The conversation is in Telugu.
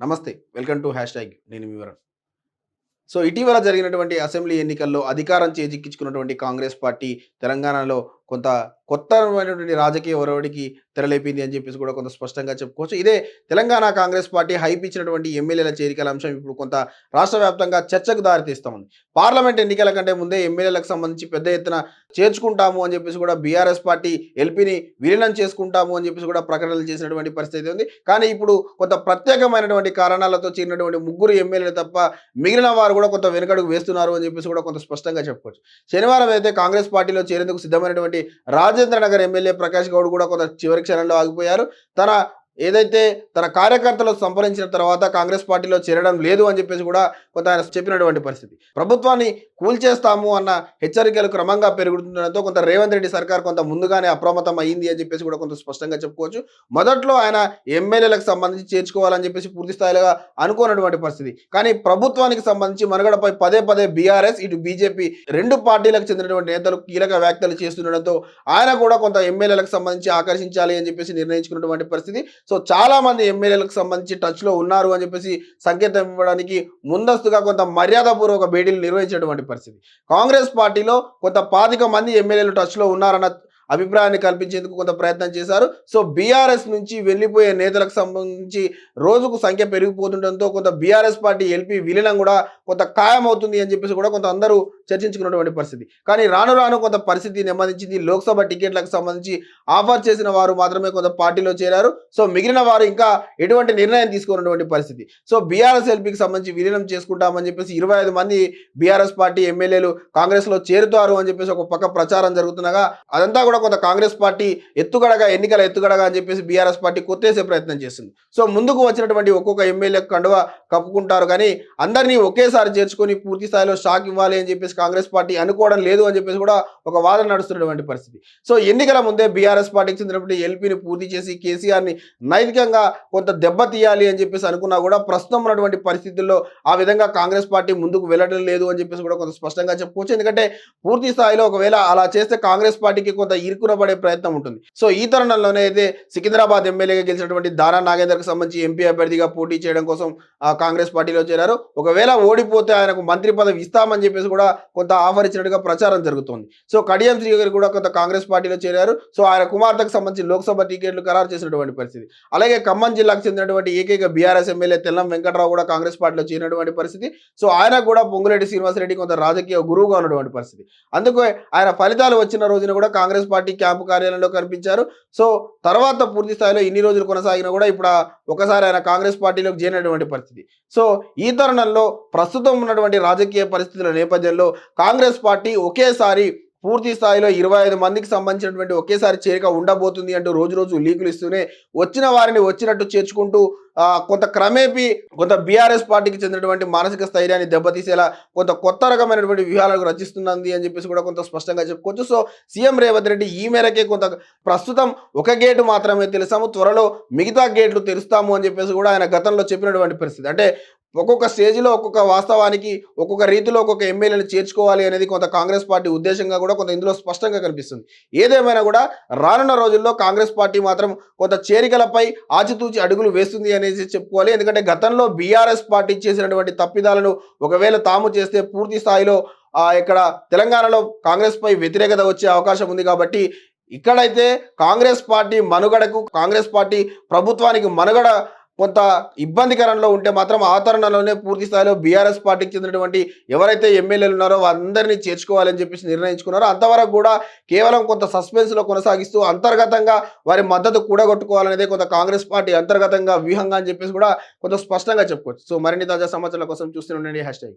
నమస్తే వెల్కమ్ టు హ్యాష్ ట్యాగ్ నేను వివరణ సో ఇటీవల జరిగినటువంటి అసెంబ్లీ ఎన్నికల్లో అధికారం చేజిక్కించుకున్నటువంటి కాంగ్రెస్ పార్టీ తెలంగాణలో కొంత కొత్తమైనటువంటి రాజకీయ ఒరవడికి తెరలేపింది అని చెప్పేసి కూడా కొంత స్పష్టంగా చెప్పుకోవచ్చు. ఇదే తెలంగాణ కాంగ్రెస్ పార్టీ హైప్ ఇచ్చినటువంటి ఎమ్మెల్యేల చేరికల అంశం ఇప్పుడు కొంత రాష్ట్ర వ్యాప్తంగా చర్చకు దారితీస్తా పార్లమెంట్ ఎన్నికల కంటే ముందే ఎమ్మెల్యేలకు సంబంధించి పెద్ద ఎత్తున చేర్చుకుంటాము అని చెప్పేసి కూడా బీఆర్ఎస్ పార్టీ ఎల్పీని విలీనం చేసుకుంటాము అని చెప్పేసి కూడా ప్రకటనలు చేసినటువంటి పరిస్థితి ఉంది. కానీ ఇప్పుడు కొంత ప్రత్యేకమైనటువంటి కారణాలతో చేరినటువంటి ముగ్గురు ఎమ్మెల్యేలు తప్ప మిగిలిన వారు కూడా కొంత వెనుకడుగు వేస్తున్నారు అని చెప్పేసి కూడా కొంత స్పష్టంగా చెప్పుకోవచ్చు. శనివారం అయితే కాంగ్రెస్ పార్టీలో చేరేందుకు సిద్ధమైనటువంటి రాజేంద్ర నగర్ ఎమ్మెల్యే ప్రకాష్ గౌడ్ కూడా కొంత చివరి క్షణంలో ఆగిపోయారు. తన ఏదైతే తన కార్యకర్తలు సంప్రదించిన తర్వాత కాంగ్రెస్ పార్టీలో చేరడం లేదు అని చెప్పేసి కూడా కొంత ఆయన చెప్పినటువంటి పరిస్థితి. ప్రభుత్వాన్ని కూల్చేస్తాము అన్న హెచ్చరికలు క్రమంగా పెరుగుతుండడంతో కొంత రేవంత్ రెడ్డి సర్కార్ కొంత ముందుగానే అప్రమత్తం అయ్యింది అని చెప్పేసి కూడా కొంత స్పష్టంగా చెప్పుకోవచ్చు. మొదట్లో ఆయన ఎమ్మెల్యేలకు సంబంధించి చేర్చుకోవాలని చెప్పేసి పూర్తి స్థాయిలో అనుకోనటువంటి పరిస్థితి. కానీ ప్రభుత్వానికి సంబంధించి మనుగడపై పదే పదే బీఆర్ఎస్ ఇటు బీజేపీ రెండు పార్టీలకు చెందినటువంటి నేతలు కీలక వ్యాఖ్యలు చేస్తుండడంతో ఆయన కూడా కొంత ఎమ్మెల్యేలకు సంబంధించి ఆకర్షించాలి అని చెప్పేసి నిర్ణయించుకున్నటువంటి పరిస్థితి. సో చాలా మంది ఎమ్మెల్యేలకు సంబంధించి టచ్లో ఉన్నారు అని చెప్పేసి సంకేతం ఇవ్వడానికి ముందస్తుగా కొంత మర్యాదపూర్వక భేటీలు నిర్వహించేటువంటి పరిస్థితి. కాంగ్రెస్ పార్టీలో కొంత పాతిక మంది ఎమ్మెల్యేలు టచ్లో ఉన్నారన్న అభిప్రాయాన్ని కల్పించేందుకు కొంత ప్రయత్నం చేశారు. సో బీఆర్ఎస్ నుంచి వెళ్ళిపోయే నేతలకు సంబంధించి రోజుకు సంఖ్య పెరిగిపోతుండటంతో కొంత బీఆర్ఎస్ పార్టీ ఎల్పీ విలీనం కూడా కొంత ఖాయమవుతుంది అని చెప్పేసి కూడా కొంత అందరూ చర్చించుకున్నటువంటి పరిస్థితి. కానీ రాను రాను కొంత పరిస్థితి నెమ్మదించింది. లోక్సభ టికెట్లకు సంబంధించి ఆఫర్ చేసిన వారు మాత్రమే కొంత పార్టీలో చేరారు. సో మిగిలిన వారు ఇంకా ఎటువంటి నిర్ణయం తీసుకున్నటువంటి పరిస్థితి. సో బీఆర్ఎస్ ఎల్పీకి సంబంధించి విలీనం చేసుకుంటామని చెప్పేసి ఇరవై ఐదు మంది బీఆర్ఎస్ పార్టీ ఎమ్మెల్యేలు కాంగ్రెస్లో చేరుతారు అని చెప్పేసి ఒక పక్క ప్రచారం జరుగుతుండగా అదంతా కూడా కొంత కాంగ్రెస్ పార్టీ ఎత్తుగడగా ఎన్నికల ఎత్తుగడగా అని చెప్పేసి బీఆర్ఎస్ పార్టీ కొత్తేసే ప్రయత్నం చేసింది. సో ముందుకు వచ్చినటువంటి ఒక్కొక్క ఎమ్మెల్యే కండువ కప్పుకుంటారు కానీ అందరినీ ఒకేసారి చేర్చుకొని పూర్తి స్థాయిలో షాక్ ఇవ్వాలి అని చెప్పేసి కాంగ్రెస్ పార్టీ అనుకోవడం లేదు అని చెప్పేసి కూడా ఒక వాదన నడుస్తున్నటువంటి పరిస్థితి. సో ఎన్నికల ముందే బీఆర్ఎస్ పార్టీకి చెందినటువంటి ఎల్పీని పూర్తి చేసి కేసీఆర్ని నైతికంగా కొంత దెబ్బ తీయాలి అని చెప్పేసి అనుకున్నా కూడా ప్రస్తుతం ఉన్నటువంటి పరిస్థితుల్లో ఆ విధంగా కాంగ్రెస్ పార్టీ ముందుకు వెళ్ళడం లేదు అని చెప్పేసి కూడా కొంత స్పష్టంగా చెప్పుకోవచ్చు. ఎందుకంటే పూర్తి స్థాయిలో ఒకవేళ అలా చేస్తే కాంగ్రెస్ పార్టీకి కొంత ఇరుకునబడే ప్రయత్నం ఉంటుంది. సో ఈ తరుణంలోనే అయితే సికింద్రాబాద్ ఎమ్మెల్యేగా గెలిచినటువంటి దారా నాగేందర్కి సంబంధించి ఎంపీ అభ్యర్థిగా పోటీ చేయడం కోసం ఆ కాంగ్రెస్ పార్టీలో చేరారు. ఒకవేళ ఓడిపోతే ఆయనకు మంత్రి పదవి ఇస్తామని చెప్పేసి కూడా కొంత ఆఫర్ ఇచ్చినట్టుగా ప్రచారం జరుగుతోంది. సో కడియం శ్రీ గారు కూడా కొంత కాంగ్రెస్ పార్టీలో చేరారు. సో ఆయన కుమార్తెకు సంబంధించి లోక్సభ టికెట్లు ఖరారు చేసినటువంటి పరిస్థితి. అలాగే ఖమ్మం జిల్లాకు చెందినటువంటి ఏకైక బీఆర్ఎస్ ఎమ్మెల్యే తెల్లం వెంకట్రావు కూడా కాంగ్రెస్ పార్టీలో చేరినటువంటి పరిస్థితి. సో ఆయన కూడా పొంగులేటి శ్రీనివాసరెడ్డి కొంత రాజకీయ గురువుగా ఉన్నటువంటి పరిస్థితి. అందుకే ఆయన ఫలితాలు వచ్చిన రోజున కూడా కాంగ్రెస్ పార్టీ క్యాంపు కార్యాలయంలో కనిపించారు. సో తర్వాత పూర్తి స్థాయిలో ఇన్ని రోజులు కొనసాగినా కూడా ఇప్పుడు ఒకసారి ఆయన కాంగ్రెస్ పార్టీలోకి చేరినటువంటి పరిస్థితి. సో ఈ తరుణంలో ప్రస్తుతం ఉన్నటువంటి రాజకీయ పరిస్థితుల నేపథ్యంలో కాంగ్రెస్ పార్టీ ఒకేసారి పూర్తి స్థాయిలో ఇరవై ఐదు మందికి సంబంధించినటువంటి ఒకేసారి చేరిక ఉండబోతుంది అంటూ రోజు రోజు లీకులు ఇస్తూనే వచ్చిన వారిని వచ్చినట్టు చేర్చుకుంటూ కొంత క్రమేపీ కొంత బీఆర్ఎస్ పార్టీకి చెందినటువంటి మానసిక స్థైర్యాన్ని దెబ్బతీసేలా కొంత కొత్త రకమైనటువంటి వ్యూహాలకు రచిస్తున్నది అని చెప్పేసి కూడా కొంత స్పష్టంగా చెప్పుకోవచ్చు సో సీఎం రేవంత్ రెడ్డి ఈ మేరకే కొంత ప్రస్తుతం ఒక గేటు మాత్రమే తెలుసాము త్వరలో మిగతా గేట్లు తెరుస్తాము అని చెప్పేసి కూడా ఆయన గతంలో చెప్పినటువంటి పరిస్థితి. అంటే ఒక్కొక్క స్టేజ్లో ఒక్కొక్క వాస్తవానికి ఒక్కొక్క రీతిలో ఒక్కొక్క ఎమ్మెల్యేని చేర్చుకోవాలి అనేది కొంత కాంగ్రెస్ పార్టీ ఉద్దేశంగా కూడా కొంత ఇందులో స్పష్టంగా కనిపిస్తుంది. ఏదేమైనా కూడా రానున్న రోజుల్లో కాంగ్రెస్ పార్టీ మాత్రం కొంత చేరికలపై ఆచితూచి అడుగులు వేస్తుంది అనేది చెప్పుకోవాలి. ఎందుకంటే గతంలో బీఆర్ఎస్ పార్టీ చేసినటువంటి తప్పిదాలను ఒకవేళ తాము చేస్తే పూర్తి స్థాయిలో ఇక్కడ తెలంగాణలో కాంగ్రెస్పై వ్యతిరేకత వచ్చే అవకాశం ఉంది కాబట్టి ఇక్కడైతే కాంగ్రెస్ పార్టీ మనుగడకు కాంగ్రెస్ పార్టీ ప్రభుత్వానికి మనుగడ కొంత ఇబ్బందికరంలో ఉంటే మాత్రం ఆ తరుణంలోనే పూర్తి స్థాయిలో బీఆర్ఎస్ పార్టీకి చెందినటువంటి ఎవరైతే ఎమ్మెల్యేలు ఉన్నారో వారందరినీ చేర్చుకోవాలని చెప్పేసి నిర్ణయించుకున్నారో. అంతవరకు కూడా కేవలం కొంత సస్పెన్స్లో కొనసాగిస్తూ అంతర్గతంగా వారి మద్దతు కూడగొట్టుకోవాలనేదే కొంత కాంగ్రెస్ పార్టీ అంతర్గతంగా వ్యూహంగా అని చెప్పేసి కూడా కొంత స్పష్టంగా చెప్పుకోవచ్చు. సో మరిన్ని తాజా సమాచారాల కోసం చూస్తూనే ఉండండి. Hash tag